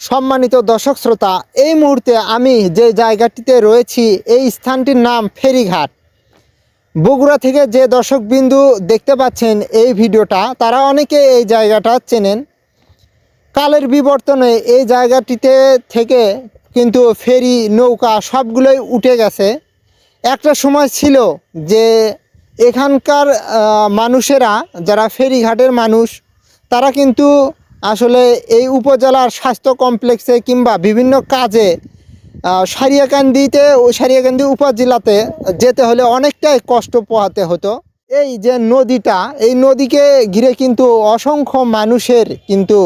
সম্মানিত দর্শক শ্রোতা, এই মুহূর্তে আমি যে জায়গাটিতে রয়েছি, এই স্থানটির নাম ফেরিঘাট। বগুড়া থেকে যে দর্শকবিন্দু দেখতে পাচ্ছেন এই ভিডিওটা, তারা অনেকে এই জায়গাটা চেনেন। কালের বিবর্তনে এই জায়গাটিতে থেকে কিন্তু ফেরি, নৌকা সবগুলোই উঠে গেছে। একটা সময় ছিল যে এখানকার মানুষেরা, যারা ফেরিঘাটের মানুষ, তারা কিন্তু আসলে এই উপজেলার স্বাস্থ্য কমপ্লেক্সে কিংবা বিভিন্ন কাজে সারিয়াকান্দিতে সারিয়াকান্দি উপজেলাতে যেতে হলে অনেকটাই কষ্ট পোহাতে হতো। এই যে নদীটা, এই নদীকে ঘিরে কিন্তু অসংখ্য মানুষের কিন্তু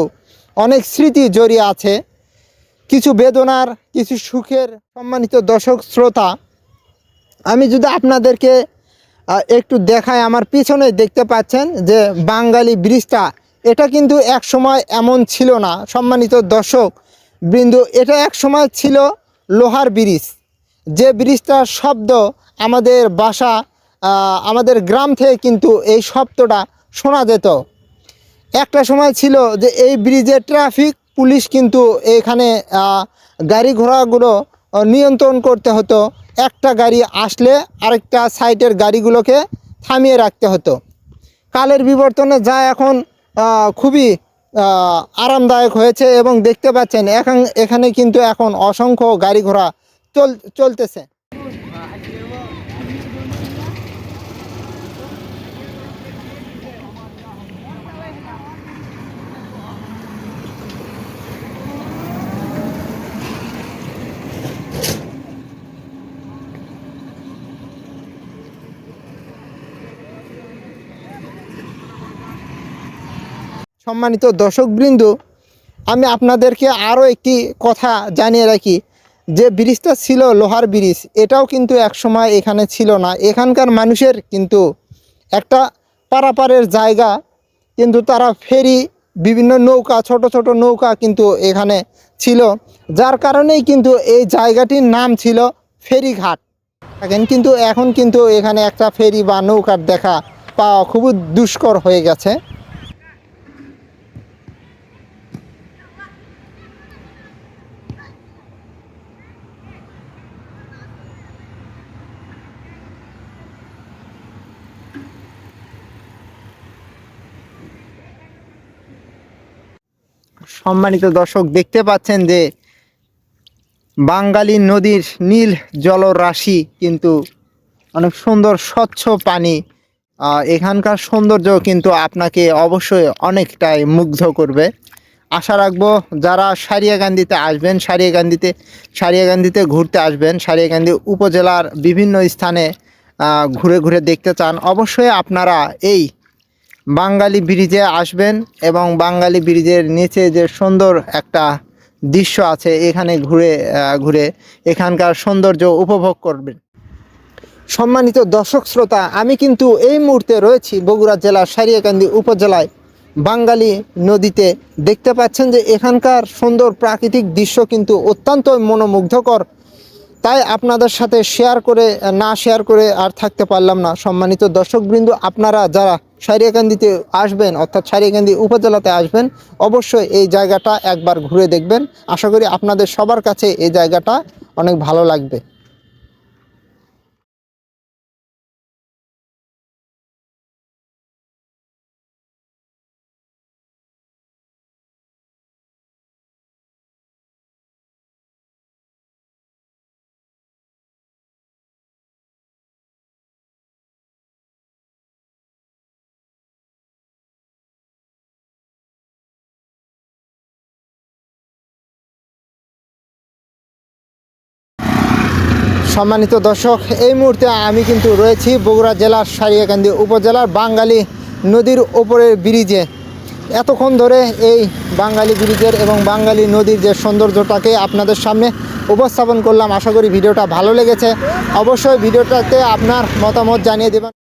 অনেক স্মৃতি জড়িয়ে আছে। কিছু বেদনার, কিছু সুখের সম্মানিত দর্শক শ্রোতা, আমি যদি আপনাদেরকে একটু দেখায় আমার পিছনে দেখতে পাচ্ছেন যে বাঙালি ব্রিজটা এটা কিন্তু এক সময় এমন ছিল না, সম্মানিত দর্শক বৃন্দ, এটা এক সময় ছিল লোহার ব্রিজ। যে ব্রিজটার শব্দ আমাদের বাসা আমাদের গ্রাম থেকে কিন্তু এই শব্দটা শোনা যেত। একটা সময় ছিল যে এই ব্রিজে ট্রাফিক, পুলিশ কিন্তু এখানে গাড়ি ঘোড়াগুলো নিয়ন্ত্রণ করতে হতো। একটা গাড়ি আসলে আরেকটা সাইটের গাড়িগুলোকে থামিয়ে রাখতে হতো। কালের বিবর্তনে যা এখন খুবই আরামদায়ক হয়েছে এবং দেখতে পাচ্ছেন, এখন, এখানে কিন্তু এখন অসংখ্য গাড়ি ঘোড়া চল, চলতেছে। সম্মানিত দর্শকবৃন্দ, আমি আপনাদেরকে আরও একটি কথা জানিয়ে রাখি। যে ব্রিজটা ছিল লোহার ব্রিজ, এটাও কিন্তু একসময় এখানে ছিল না। এখানকার মানুষের কিন্তু একটা পারাপারের জায়গা, কিন্তু তারা ফেরি, বিভিন্ন নৌকা, ছোট ছোট নৌকা কিন্তু এখানে ছিল। যার কারণেই কিন্তু এই জায়গাটির নাম ছিল ফেরিঘাট। দেখেন কিন্তু এখন কিন্তু এখানে একটা ফেরি বা নৌকার দেখা পাওয়া খুবই দুষ্কর হয়ে গেছে। সম্মানিত দর্শক, দেখতে পাচ্ছেন যে বাঙালি নদীর নীল জলরাশি কিন্তু অনেক সুন্দর, স্বচ্ছ পানি এখানকার সৌন্দর্য কিন্তু আপনাকে অবশ্যই অনেকটাই মুগ্ধ করবে। আশা রাখব যারা সারিয়াকান্দিতে আসবেন সারিয়াকান্দিতে সারিয়াকান্দিতে ঘুরতে আসবেন সারিয়াকান্দি উপজেলার বিভিন্ন স্থানে ঘুরে ঘুরে দেখতে চান, অবশ্যই আপনারা এই বাঙালি ব্রিজে আসবেন এবং বাঙালি ব্রিজের নিচে যে সুন্দর একটা দৃশ্য আছে, এখানে ঘুরে ঘুরে এখানকার সৌন্দর্য উপভোগ করবেন। সম্মানিত দর্শক শ্রোতা, আমি কিন্তু এই মুহূর্তে রয়েছি বগুড়া জেলার সারিয়াকান্দি উপজেলায়। বাঙালি নদীতে দেখতে পাচ্ছেন যে এখানকার সুন্দর প্রাকৃতিক দৃশ্য কিন্তু অত্যন্ত মনোমুগ্ধকর। তাই আপনাদের সাথে শেয়ার করে, না শেয়ার করে আর থাকতে পারলাম না। সম্মানিত দর্শকবৃন্দ, আপনারা যারা সারিয়াকান্দিতে আসবেন, অর্থাৎ সারিয়াকান্দি উপজেলাতে আসবেন, অবশ্যই এই জায়গাটা একবার ঘুরে দেখবেন। আশা করি আপনাদের সবার কাছে এই জায়গাটা অনেক ভালো লাগবে। সম্মানিত দর্শক, এই মুহূর্তে আমি কিন্তু রয়েছি বগুড়া জেলার সারিয়াকান্দি উপজেলার বাঙালি নদীর ওপরের ব্রিজে এতক্ষণ ধরে এই বাঙালি ব্রিজের এবং বাঙালি নদীর যে সৌন্দর্যটাকে আপনাদের সামনে উপস্থাপন করলাম, আশা করি ভিডিওটা ভালো লেগেছে। অবশ্যই ভিডিওটাতে আপনার মতামত জানিয়ে দেবেন।